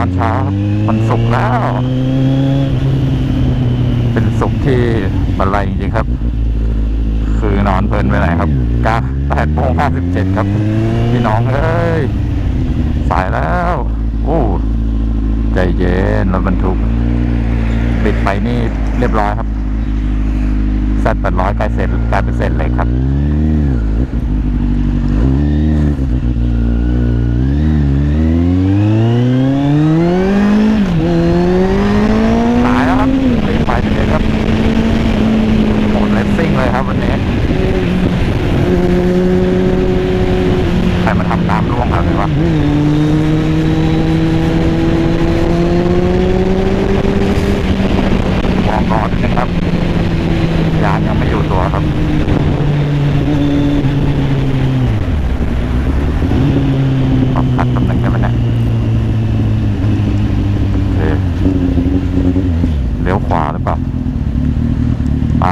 ตอนเช้ามันสุกแล้ว เป็นสุกที่บันไลจริงๆครับ คือนอนเพลินไปไหนครับกาแปดโมงห้าสิบเจ็ดครับ พี่น้องเอ้ยสายแล้วโอ้ใจเย็นรถบรรทุกปิดไปนี่เรียบร้อยครับแซดแปดร้อยกล้เสร็จกล้เป็นเสร็จเลยครับ สายแล้วครับรีบไปเลยครับหมดเลสซิ่งเลยครับวันนี้ ใครมาทำน้ำร่วงครับเนี่ยวะวองก่อนนิดนึงครับ ยางยังไม่อยู่ตัวครับ ปรับคัดตำแหน่งได้ไหมเนี่ยโอเค เลี้ยว ขวาหรือเปล่า ไป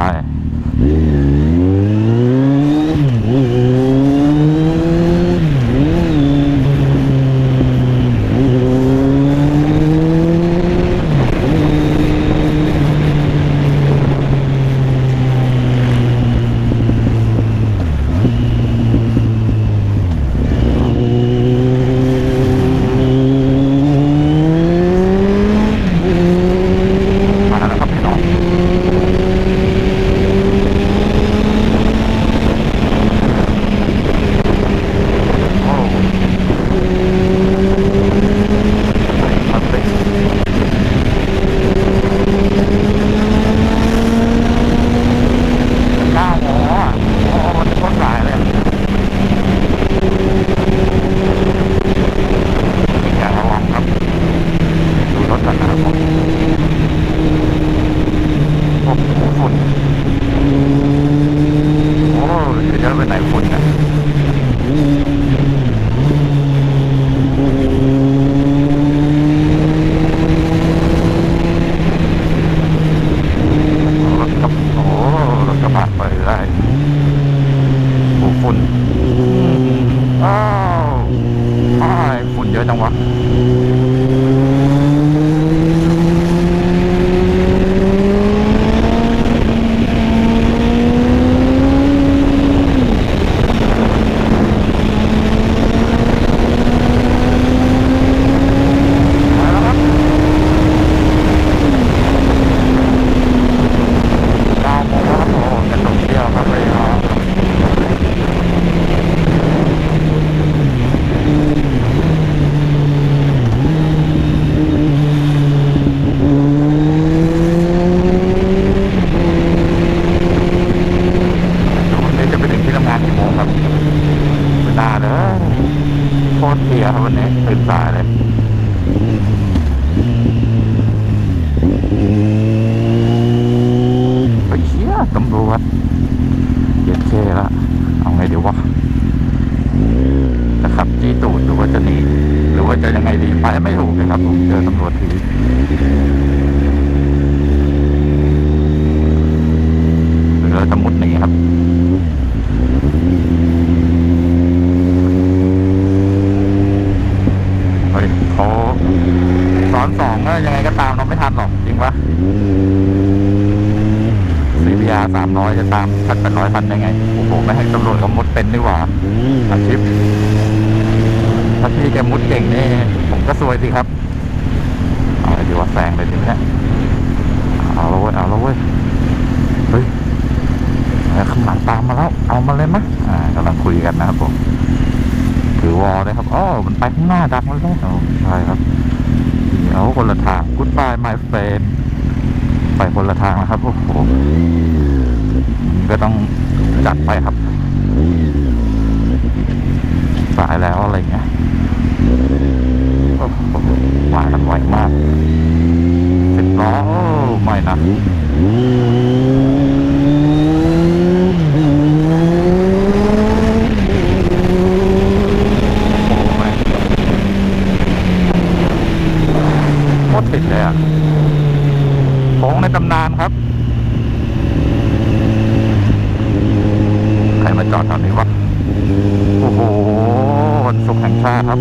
มาแล้วครับพี่น้อง โอ้พลาสติกหน้าหมออะโอ้มันโคตรสายเลยอะอย่าระวังครับ ดูรถกันนะครับผมโอ้โหฝุ่นโอ้ จะเยอะไปไหนฝุ่นเนี่ย รถกระโอ้รถกระบะไปได้โอ้ฝุ่นอ้าวอ้ายฝุ่นเยอะจังวะมาแล้วครับ เก้าโมงแล้วครับโอ้จะส่งเที่ยวครับเลยเนาะวันนี้จะไปถึงที่ทำงานกี่โมงครับไม่น่าเลยโคตรเพลียครับวันนี้ตื่นสายเลย ไปเชี่ยตำรวจเย็ดเคละ เอาไงเดี๋ยววะจะขับจี้ตูดหรือว่าจะหนี หรือว่าจะยังไงดีไปไม่ถูกเลยครับผมเจอตำรวจทีหรือเราจะมุดหนีครับ เฮ้ยเขาสอนสองก็ยังไงก็ตามเราไม่ทันหรอกจริงปะ CPR สามร้อยจะตามพันแปดร้อยพันยังไงโอ้โหไม่ให้ตำรวจเขามุดเป็นดีกว่าอาชีพถ้าพี่แกมุดเก่งนี่ผมก็ซวยสิครับเอาดีว่าแซงเลยดีไหมเนี่ยเอาแล้วเว้ยเอาแล้วเว้ยเฮ้ยข้างหลังตามมาแล้ว เอามาเลยมะอ่ากำลังคุยกันนะครับผม ถือวอลเลยครับอ๋อมันไปข้างหน้าดักมันแล้วใช่ครับเดี๋ยวคนละทาง goodbye my friend ไปคนละทางนะครับ โอ้โห ก็ต้องจัดไปครับ สายแล้วอะไรเงี้ยหมากันไวมากสิบล้อไม่นะ ติดเลยอะโค้งในตำนานครับ ใครมาจอดตอนนี้วะโอ้โหวันศุขแห่งชาติครับ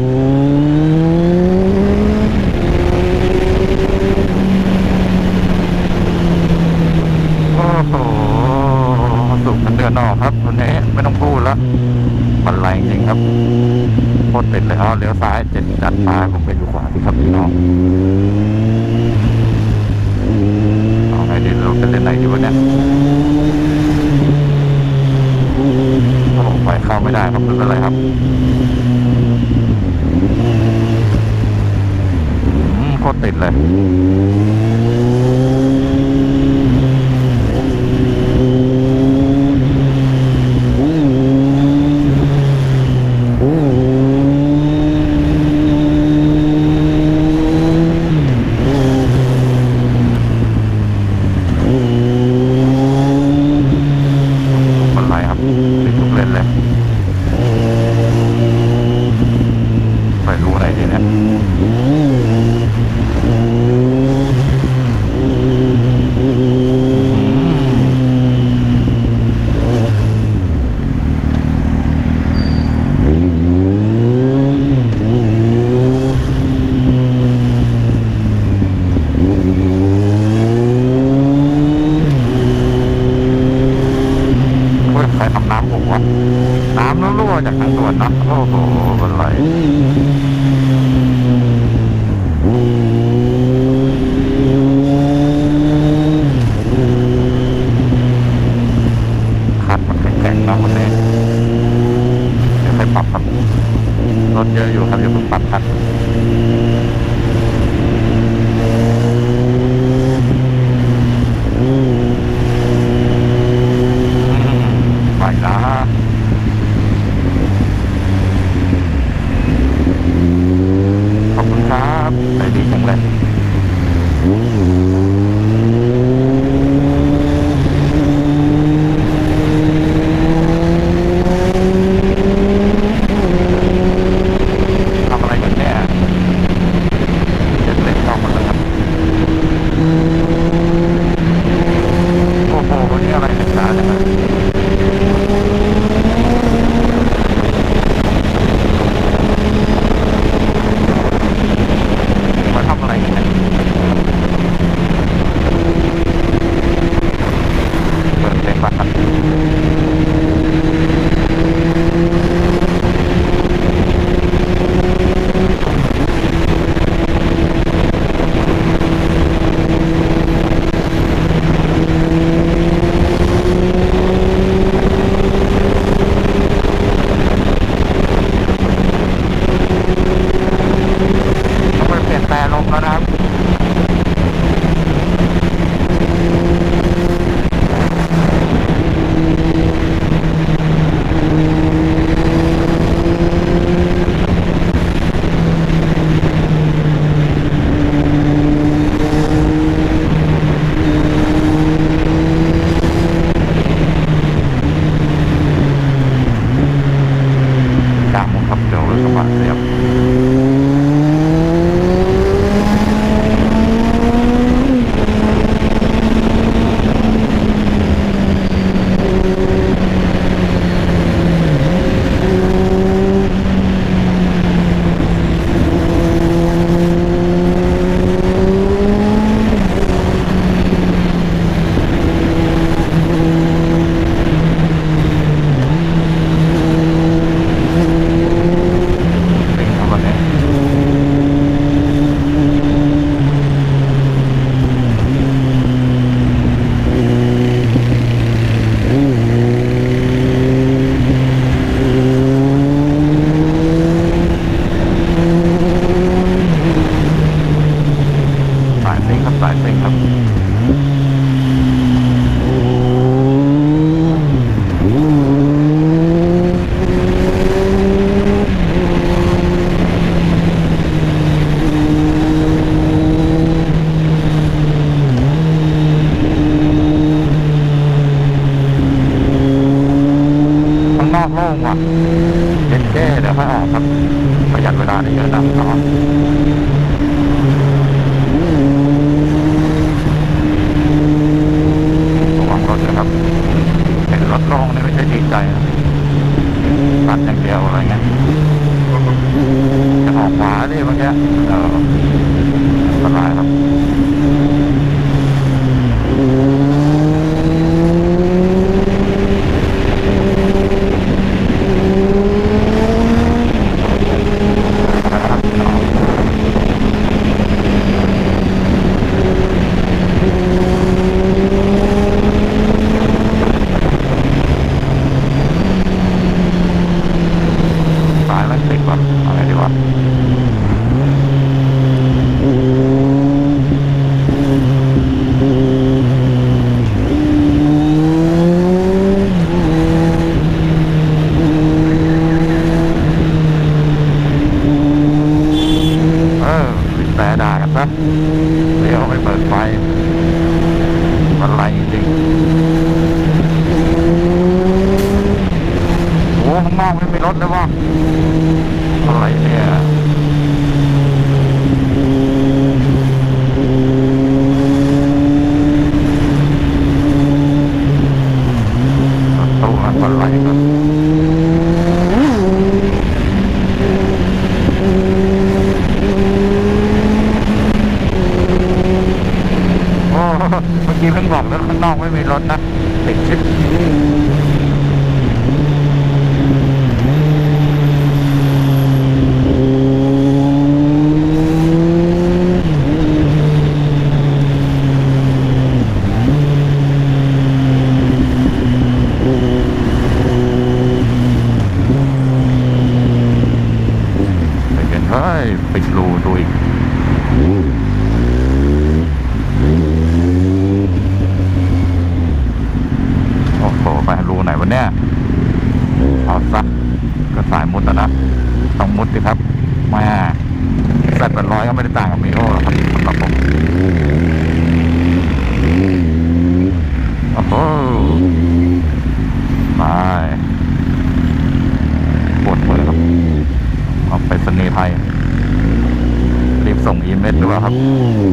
โอ้โหสุขกเดือนนอกครับวันนี้ไม่ต้องพูดละมันแรงจริงครับโคตรติดเลยครับเลี้ยวซ้ายเจ็ดจัดนซ้าผมไปอยู่ สิครับพี่น้องเอาไหนดีเราจะเล่นไหนดีวะเนี่ยถ้าผมไปเข้าไม่ได้ครับไม่เป็นไรครับโคตรติดเลย ปัดอย่างเดียวอะไรเงี้ยจะออกขวาดิเมื่อกี้เอออันตายครับ อะไรดีวะ ừ.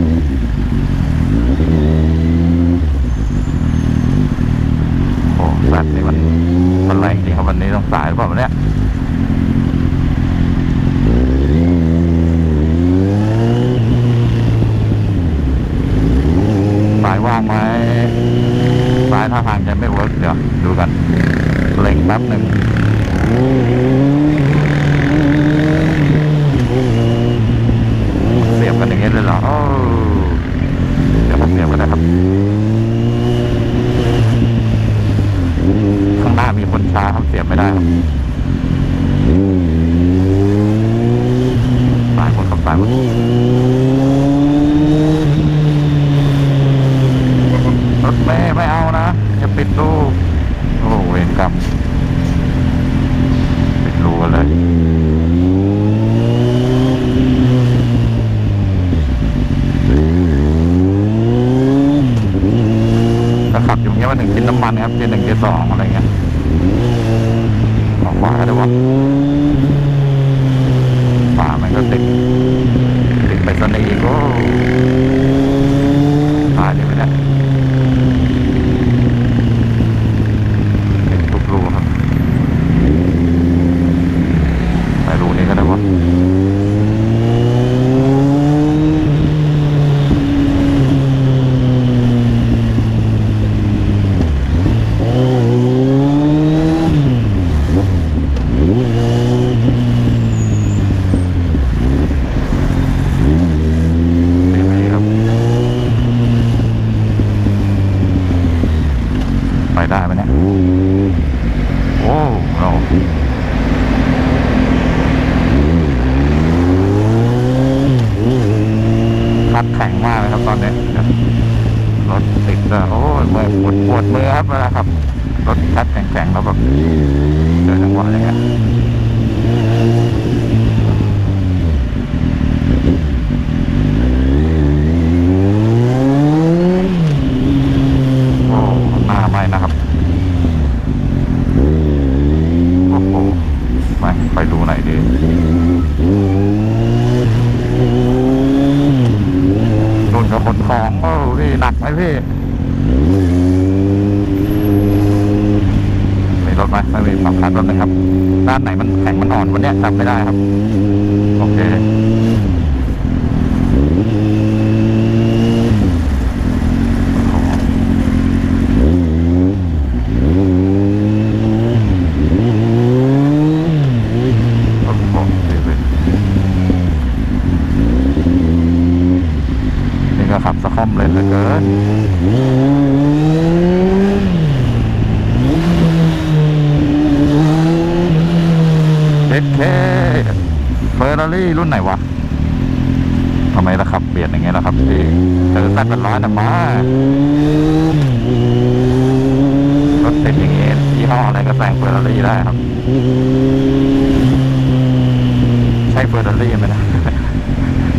กินน้ำมันครับเกียหนึ่งเกียสองอะไรเงี้ยของขวาก็ด้วยว่าฝามันก็ติดติดไปสนิทโก็ ปวดมือครับเวลาขับรถคัดแข็งๆแล้วแบบเจอจังหนะอย่างเงี้ยพี่หนักไหมพี่ มีรถไหมไม่มีความคาดรถนะครับ ด้านไหนมันแข็งมันอ่อนวันนี้จับไม่ได้ครับ โอเค เฟอร์รารี่รุ่นไหนวะทำไมล่ะครับเปลี่ยนอย่างเงี้ยล่ะครับพี่เจอสัตว์เป็นร้อยนะมารถเต็ดอย่างเงี้ยยี่ห้ออะไรก็แต่งเฟอร์รารี่ได้ครับ ใช่เฟอร์รารี่ไหมนะ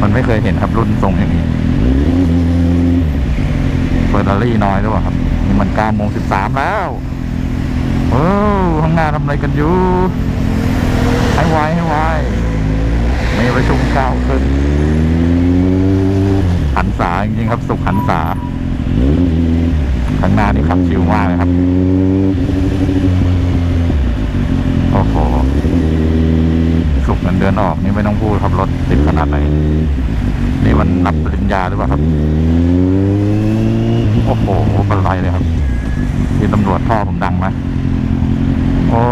มันไม่เคยเห็นครับรุ่นทรงอย่างนี้เฟอร์รารี่น้อยด้วยเปครับนี่มันก้าโมงสิบสามแล้วโอ้ทำงานทำอะไรกันอยู่ ให้ไวให้ไวมีประชุมเก้าขึ้นหันษาจริงๆครับ สุขหันษาข้างหน้านี่ขับชิวมากเลยครับ โอ้โห สุกเงินเดือนออกนี่ไม่ต้องพูดครับรถติดขนาดไหน นี่มันรับปริญญาหรือเปล่าครับ โอ้โหเป็นไรเลยครับที่ตำรวจท่อผมดังไหมโอ้